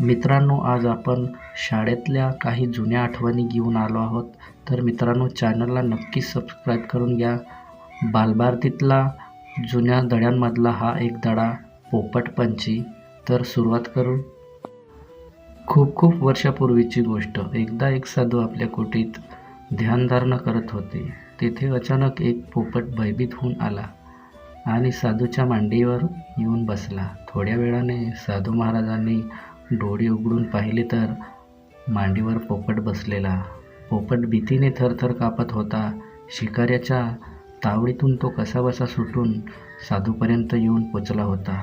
मित्रांनो आज आपण शाळेतल्या काही जुन्या आठवणी घेऊन आलो आहोत. तर मित्रांनो चॅनलला नक्कीच सबस्क्राईब करून घ्या. बालभारतीतला जुन्या दड्यांमधला हा एक दडा पोपटपंची तर सुरुवात करू खूप खूप वर्षापूर्वीची गोष्ट. एकदा एक साधू आपल्या कोटीत ध्यानधारणा करत होते. तेथे अचानक एक पोपट भयभीत होऊन आला आणि साधूच्या मांडीवर येऊन बसला. थोड्या वेळाने साधू महाराजांनी डोळे उघडून पाहिले तर मांडीवर पोपट बसलेला. पोपट भीतीने थरथर कापत होता. शिकाऱ्याच्या तावडीतून तो कसाबसा सुटून साधूपर्यंत येऊन पोचला होता.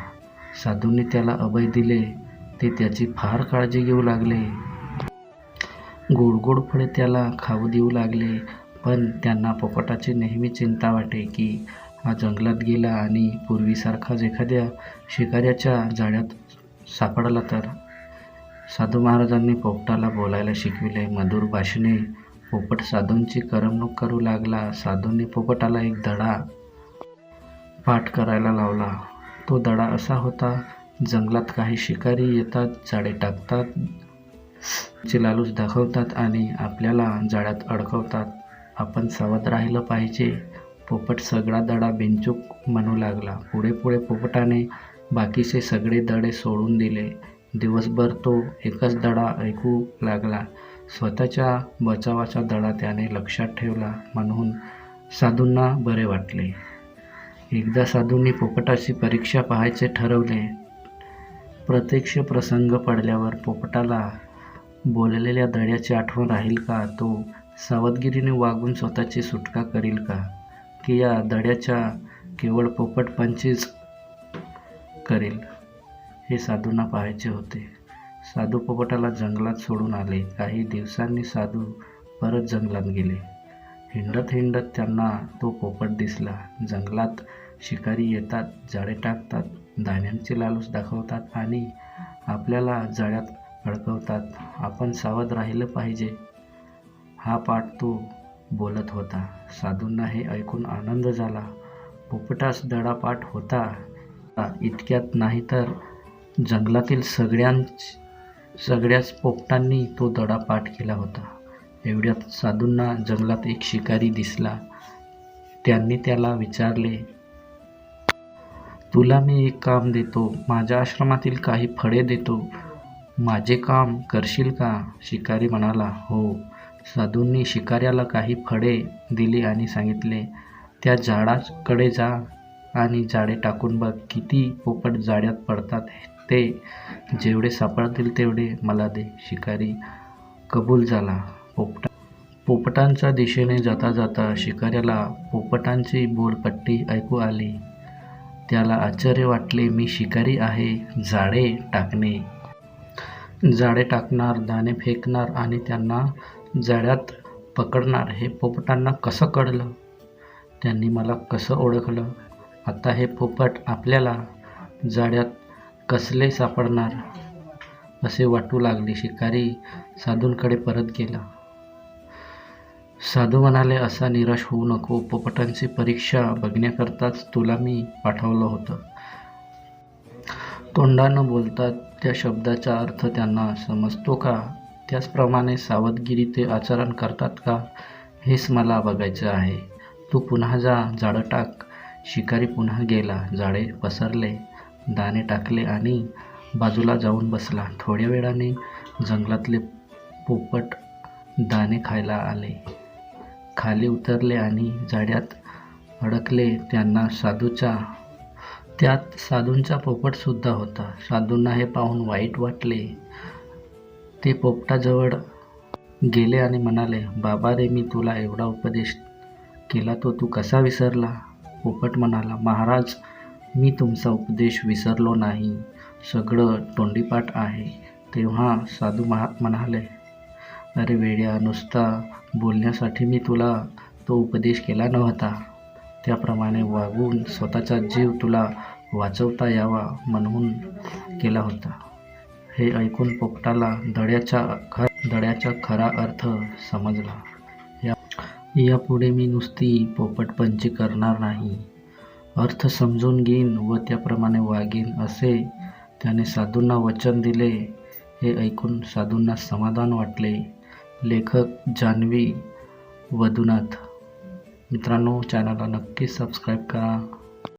साधूंनी त्याला अभय दिले. ते त्याची फार काळजी घेऊ लागले. गोड गोड फळे त्याला खाऊ देऊ लागले. पण त्यांना पोपटाची नेहमी चिंता वाटे की हा जंगलात गेला आणि पूर्वीसारखाच एखाद्या शिकाऱ्याच्या जाळ्यात सापडला तर साधू महाराजांनी पोपटाला बोलायला शिकविले. मधुर भाषणे पोपट साधूंची करमणूक करू लागला. साधूंनी पोपटाला एक धडा पाठ करायला लावला. तो धडा असा होता जंगलात काही शिकारी येतात जाळे टाकतात चे लालूच दाखवतात आणि आपल्याला जाळ्यात अडकवतात. आपण सावध राहिलं पाहिजे. पोपट सगळा दडा बिनचूक म्हणू लागला. पुढे पुढे पोपटाने बाकीचे सगळे दडे सोडून दिले. दिवसभर तो एकच धडा ऐकू लागला. स्वतःच्या बचावाचा धडा त्याने लक्षात ठेवला म्हणून साधूंना बरे वाटले. एकदा साधूंनी पोपटाची परीक्षा पाहायचे ठरवले. प्रत्यक्ष प्रसंग पडल्यावर पोपटाला बोललेल्या धड्याची आठवण राहील का? तो सावधगिरीने वागून स्वतःची सुटका करील का? की या धड्याच्या केवळ पोपट पंचीच करेल? हे साधूंना पाहायचे होते. साधू पोपटाला जंगलात सोडून आले. काही दिवसांनी साधू परत जंगलात गेले. हिंडत हिंडत त्यांना तो पोपट दिसला. जंगलात शिकारी येतात जाळे टाकतात दाण्यांची लालूच दाखवतात आणि आपल्याला जाळ्यात अडकवतात. आपण सावध राहिलं पाहिजे. हा पाठ तो बोलत होता. साधूंना हे ऐकून आनंद झाला. पोपटास धडापाठ होता. इतक्यात नाही तर जंगलातील सगळ्यांच सगळ्याच पोपटांनी तो दडा पाठ केला होता. एवढ्यात साधूंना जंगलात एक शिकारी दिसला. त्यांनी त्याला विचारले तुला मी एक काम देतो. माझ्या आश्रमातील काही फळे देतो. माझे काम करशील का? शिकारी म्हणाला हो. साधूंनी शिकाऱ्याला काही फळे दिली आणि सांगितले त्या झाडाकडे जा आणि जाळे टाकून बघ किती पोपट जाळ्यात पडतात ते जेवढे सापडतील तेवढे मला दे शिकारी. कबूल झाला. पोपटा पोपटांच्या दिशेने जाता जाता शिकाऱ्याला पोपटांची बोलपट्टी ऐकू आली. त्याला आश्चर्य वाटले मी शिकारी आहे जाळे टाकणे. जाळे टाकणार दाणे फेकणार आणि त्यांना जाळ्यात पकडणार हे पोपटांना कसं कळलं? त्यांनी मला कसं ओळखलं? आता हे पोपट आपल्याला जाळ्यात कसले सापडणार? असे वाटू लागले शिकारी साधूंकडे परत गेला. साधू म्हणाले असा निराश होऊ नको. पोपटांची परीक्षा बघण्याकरताच तुला मी पाठवलं होतं. तोंडानं बोलतात त्या शब्दाचा अर्थ त्यांना समजतो का? त्याचप्रमाणे सावधगिरी ते आचरण करतात का? हेच मला बघायचं आहे. तू पुन्हा जा झाडं टाक. शिकारी पुन्हा गेला. जाळे पसरले. दाणे टाकले आणि बाजूला जाऊन बसला. थोड्या वेळाने जंगलातले पोपट दाणे खायला आले. खाली उतरले आणि जाड्यात अडकले. त्यांना साधूचा त्यात साधूंचा पोपटसुद्धा होता. साधूंना हे पाहून वाईट वाटले. ते पोपटाजवळ गेले आणि म्हणाले बाबा रे मी तुला एवढा उपदेश केला तो तू कसा विसरला? पोपट म्हणाला महाराज मी तुमचा उपदेश विसरलो नाही. सगळं तोंडीपाठ आहे. तेव्हा साधू महा म्हणाले अरे वेड्या नुसता बोलण्यासाठी मी तुला तो उपदेश केला नव्हता. त्याप्रमाणे वागून स्वतःचा जीव तुला वाचवता यावा म्हणून केला होता. हे ऐकून पोपटाला दड्याचा ख दड्याचा खरा अर्थ समजला. या यापुढे मी नुसती पोपटपंची करणार नाही. अर्थ समजून घेईन व त्याप्रमाणे वागीन असे त्याने साधूंना वचन दिले. हे ऐकून साधूंना समाधान वाटले. लेखक जान्हवी वधुनाथ. मित्रांनो चॅनलला नक्की सबस्क्राईब करा.